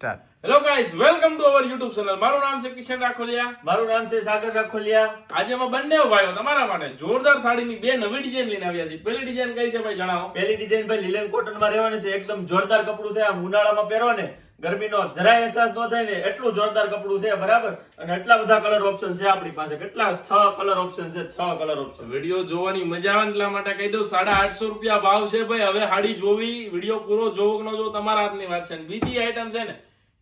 Start hello guys welcome to our YouTube channel મારું નામ છે કિશન રાખોલિયા. મારું નામ છે સાગર રાખોલિયા. આજે અમે બંને ભાઈઓ તમારા માટે જોરદાર સાડીની બે નવી ડિઝાઇન લઈને આવ્યા છીએ. પહેલી ડિઝાઇન કઈ છે ભાઈ જણાવો? પહેલી ડિઝાઇન ભાઈ લીલન કોટનમાં રહેવાની છે. એકદમ જોરદાર કપડું છે. આ ઉનાળામાં પહેરો ને ગરમીનો જરાય અહેસાસ ન થાય ને એટલું જોરદાર કપડું છે બરાબર? અને એટલા બધા કલર ઓપ્શન છે આપણી પાસે. કેટલા? છ કલર ઓપ્શન છે છ કલર ઓપ્શન વીડિયો જોવાની મજા આવે એટલા માટે કહી દઉં સાડા આઠસો રૂપિયા ભાવ છે ભાઈ. હવે હાડી જોવી વીડિયો પૂરો જોવો કે ન જોવો તમારા હાથની વાત છે. બીજી આઈટમ છે ને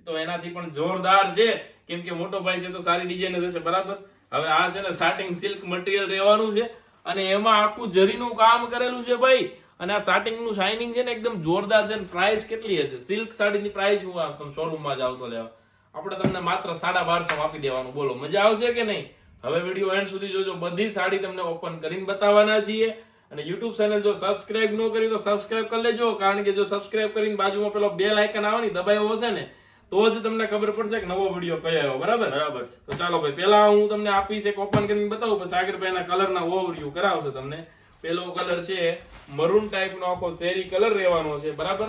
તો એનાથી પણ જોરદાર છે. કેમ કે મોટો ભાઈ છે તો સારી ડિઝાઇન થશે બરાબર? હવે આ છે ને સાટિંગ સિલ્ક મટીરિયલ રહેવાનું છે અને એમાં આખું જરીનું કામ કરેલું છે ભાઈ. અને આ સાટિંગનું શાઇનિંગ છે ને એકદમ જોરદાર છે પ્રાઇસ કેટલી હશે? સિલ્ક સાડીની પ્રાઇસ હું આ તમે શોરૂમમાં જાવ તો લેવા આપણે તમને માત્ર સાડા બારસો આપી દેવાનું. બોલો, મજા આવશે કે નહીં? હવે વીડિયો એન્ડ સુધી જોજો. બધી સાડી તમને ઓપન કરીને બતાવવાના છીએ. અને યુટ્યુબ ચેનલ જો સબસ્ક્રાઇબ ન કરી તો સબસ્ક્રાઇબ કરી લેજો. કારણ કે જો સબસ્ક્રાઇબ કરીને બાજુમાં પેલો બેલ આઇકન આવે ને દબાયો હશે ને તો જ તમને ખબર પડશે કે નવો વીડિયો કયો આવ્યો બરાબર? બરાબર તો ચાલો ભાઈ પેલા હું તમને આપીશ એક ઓપન કરીને બતાવું પછી સાગરભાઈના કલરના ઓવરવ્યુ કરાવશે તમને. પેલો કલર છે મરૂન ટાઈપનો આખો શેરી કલર રહેવાનો છે બરાબર?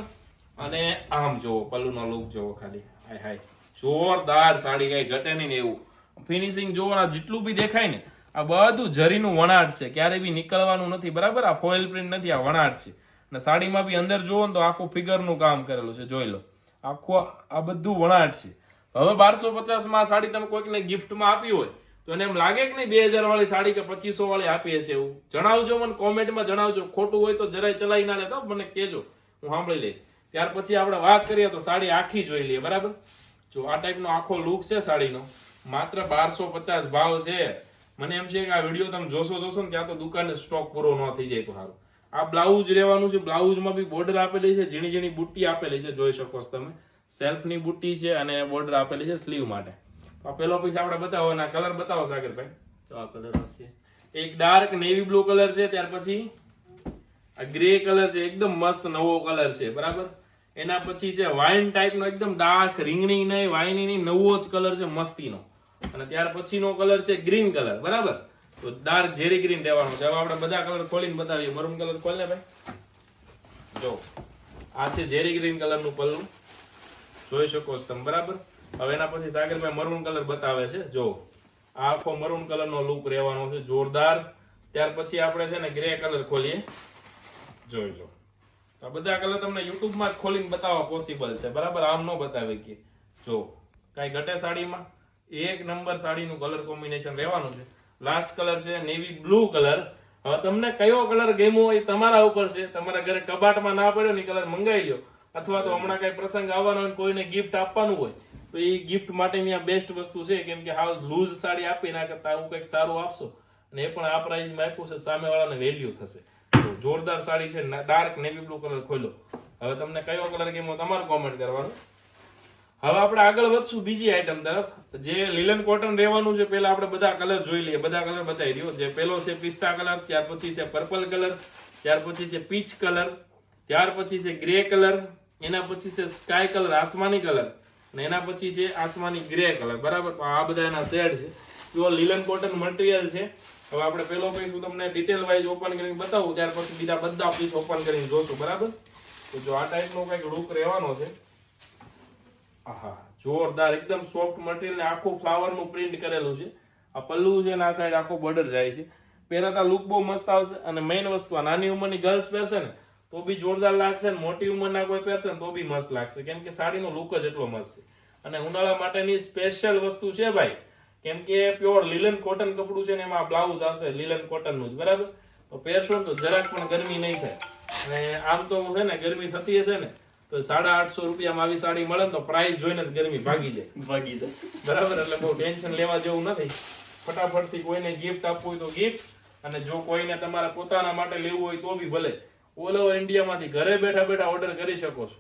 અને આમ જોવો પલ્લુનો લુક જોવો ખાલી. હાય હાય. જોરદાર સાડી કઈ ઘટે નહીં ને એવું. ફિનિશિંગ જોવો આ જેટલું બી દેખાય ને આ બધું જરીનું વણાટ છે. ક્યારે બી નીકળવાનું નથી બરાબર? આ ફોઇલ પ્રિન્ટ નથી આ વણાટ છે. અને સાડીમાં બી અંદર જોવો ને તો આખું ફિગરનું કામ કરેલું છે જોઈ લો. આખું આ બધું વણાટ છે. હવે બારસો પચાસમાં આ સાડી તમે કોઈકને ગિફ્ટમાં આપી હોય, તો એને એમ લાગે કે નહીં, બે હજાર વાળી સાડી કે પચીસો વાળી આપીએ છે એવું. જણાવજો મને, કોમેન્ટમાં જણાવજો. ખોટું હોય તો જરાય ચલાવી ના લેતા મને કહેજો. હું સાંભળી લઈશ. ત્યાર પછી આપણે વાત કરીએ તો સાડી આખી જોઈ લઈએ. બરાબર? જો આ ટાઈપનો આખો લુક છે સાડીનો. માત્ર બારસો પચાસ ભાવ છે. મને એમ છે કે આ વીડિયો તમે જોશો જોશો ને, ત્યાં તો દુકાનને સ્ટોક પૂરો ન થઈ જાય તો સારું. આ બ્લાઉઝ રહેવાનું છે બ્લાઉઝમાં બી બોર્ડર આપેલી છે ઝીણી ઝીણી બુટ્ટી આપેલી છે જોઈ શકો છો તમે. સેલ્ફની બુટ્ટી છે અને બોર્ડર આપેલી છે સ્લીવ માટે. તો આ પેલો પીસ આપણે બતાવો અને કલર બતાવો સાગરભાઈ. તો આ કલર આવશે. એક ડાર્ક નેવી બ્લુ કલર છે ત્યાર પછી આ ગ્રે કલર છે એકદમ મસ્ત નવો કલર છે બરાબર? એના પછી છે વાઇન ટાઈપનો એકદમ ડાર્ક રીંગણી નહીં વાઇની નહીં નવો જ કલર છે મસ્તીનો. અને ત્યાર પછીનો કલર છે ગ્રીન કલર બરાબર? તો ડાર્ક ઝેરી ગ્રીન રહેવાનું છે. હવે આપણે બધા કલર ખોલીને બતાવીએ. મરૂન કલર ખોલ ને ભાઈ. જો. આ છે ઝેરી ગ્રીન કલરનું પલ્લું. જોઈ શકો છો તમે, બરાબર? હવે એના પછી સાગરભાઈ મરૂન કલર બતાવે છે. જો. આ આખો મરૂન કલરનો લુક રહેવાનો છે. જોરદાર. ત્યાર પછી આપણે છે ને ગ્રે કલર ખોલીએ. જોઈ લો. આ બધા કલર તમને યુટ્યુબમાં જ ખોલીને બતાવવા પોસિબલ છે. બરાબર? આમ ન બતાવે કે જો. કાંઈ ઘટે સાડીમાં? એક નંબર સાડીનું કલર કોમ્બિનેશન રહેવાનું છે. લાસ્ટ કલર છે નેવી બ્લુ કલર હવે તમને કયો કલર હોય એ તમારા ઉપર છે. તમારા ઘરે કબાટમાં ના પડ્યો ને કલર મંગાવી લો અથવા તો હમણાં કઈ પ્રસંગ આવવાનો હોય કોઈને ગિફ્ટ આપવાનું હોય, તો એ ગિફ્ટ માટેની આ બેસ્ટ વસ્તુ છે, કેમ કે હાવ લૂઝ સાડી આપી ના કરતા હું કંઈક સારું આપશો. અને એ પણ આ પ્રાઇઝમાં આપ્યું છે, સામેવાળાને વેલ્યુ થશે. તો જોરદાર સાડી છે ડાર્ક નેવી બ્લુ કલર ખોલો હવે તમને કયો કલર ગમ્યો તમારે કોમેન્ટ કરવાનું. હવે આપણે આગળ વધશું બીજી આઈટમ તરફ. જે લીલન કોટન રહેવાનું છે, પહેલા આપણે બધા કલર જોઈ લઈએ. બધા કલર બતાવી દો જે પેલો છે પિસ્તા કલર ત્યાર પછી છે પર્પલ કલર ત્યાર પછી છે પીચ કલર ત્યાર પછી છે ગ્રે કલર એના પછી છે સ્કાય કલર આસમાની કલર અને એના પછી છે આસમાની ગ્રે કલર બરાબર? આ બધા એના શેડ છે. પ્યોર લીલન કોટન મટીરિયલ છે. હવે આપણે પેલો પીસ હું તમને ડિટેલ વાઇઝ ઓપન કરીને બતાવું. ત્યાર પછી બીજા બધા પીસ ઓપન કરીને જોશું. બરાબર? તો જો આ ટાઈપનો કંઈક લુક રહેવાનો છે. આહા, જોરદાર, એકદમ સોફ્ટ મટીરિયલ ને આખું ફ્લાવરનું પ્રિન્ટ કરેલું છે. આ પલ્લુ છે ને આ સાઈડ આખો બોર્ડર જાય છે. પહેરાતા લુક બહુ મસ્ત આવશે અને મેઇન વસ્તુ આ નાની ઉંમરની ગર્લ્સ પહેરશે ને, તો બી જોરદાર લાગશે ને, મોટી ઉંમરના કોઈ પહેરશે ને, તો બી મસ્ત લાગશે. કેમ કે સાડીનો લુક જ એટલો મસ્ત છે. અને ઉનાળા માટેની સ્પેશિયલ વસ્તુ છે ભાઈ, કેમ કે પ્યોર લીલન કોટન કપડું છે ને, એમાં બ્લાઉઝ આવશે લીલન કોટનનું જ, બરાબર? તો પહેરશો તો જરાક પણ ગરમી નહીં થાય. અને આમ તો છે ને, ગરમી થતી હશે ને તો સાડા આઠસો રૂપિયામાં આવી સાડી મળે ને તો પ્રાઇસ જોઈને જ ગરમી ભાગી જાય. ભાગી જાય. બરાબર? એટલે બહુ ટેન્શન લેવા જેવું નથી. ફટાફટથી કોઈને ગિફ્ટ આપવું હોય તો ગિફ્ટ અને જો કોઈને તમારા પોતાના માટે લેવું હોય તો બી ભલે. ઓલ ઓવર ઇન્ડિયામાંથી ઘરે બેઠા બેઠા ઓર્ડર કરી શકો છો.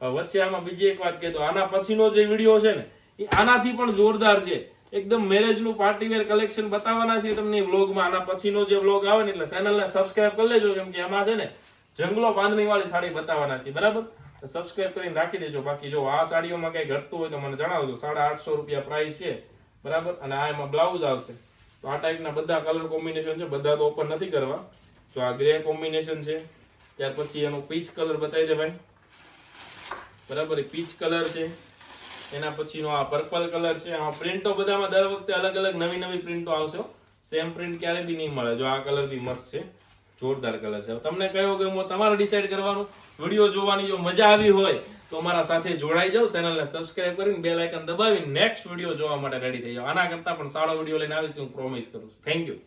વચ્ચે આમાં બીજી એક વાત કહેતો આના પછીનો જે વીડિયો છે ને એ આનાથી પણ જોરદાર છે. એકદમ મેરેજનું પાર્ટીવેર કલેક્શન બતાવવાના છે તમને વ્લોગમાં આના પછીનો જે વ્લોગ આવે ને એટલે ચેનલને સબસ્ક્રાઇબ કરી લેજો. કેમ કે એમાં છે ને જંગલો બાંધણી વાળી સાડી બતાવવાના છે. બરાબર? સબસ્ક્રાઇબ કરીને રાખી દેજો. બાકી જો આ સાડીઓમાં કંઈ ઘટતું હોય તો મને જણાવજો. સાડા આઠસો રૂપિયા પ્રાઇસ છે. બરાબર? અને આ એમાં બ્લાઉઝ આવશે. તો આ ટાઈપના બધા કલર કોમ્બિનેશન છે. બધા તો ઓપન નથી કરવા. તો આ ગ્રે કોમ્બિનેશન છે, ત્યાર પછી એનો પીચ કલર બતાવી દે ભાઈ. બરાબર? પીચ કલર છે. એના પછીનો આ પર્પલ કલર છે. આ પ્રિન્ટો બધામાં દર વખતે અલગ અલગ નવી નવી પ્રિન્ટો આવશે સેમ પ્રિન્ટ ક્યારે બી નહીં મળે. જો આ કલર બી મસ્ત છે. જોરદાર કલર છે. તમને કયો ગમ્યો તમારે ડિસાઈડ કરવાનું. વીડિયો જોવાની જો મજા આવી હોય તો અમારા સાથે જોડાઈ જાઓ. ચેનલને સબસ્ક્રાઇબ કરીને બેલ આઇકન દબાવી નેક્સ્ટ વીડિયો જોવા માટે રેડી થઈ જાઓ. આના કરતાં પણ સારો વીડિયો લઈને આવીશ, હું પ્રોમિસ કરું છું. Thank you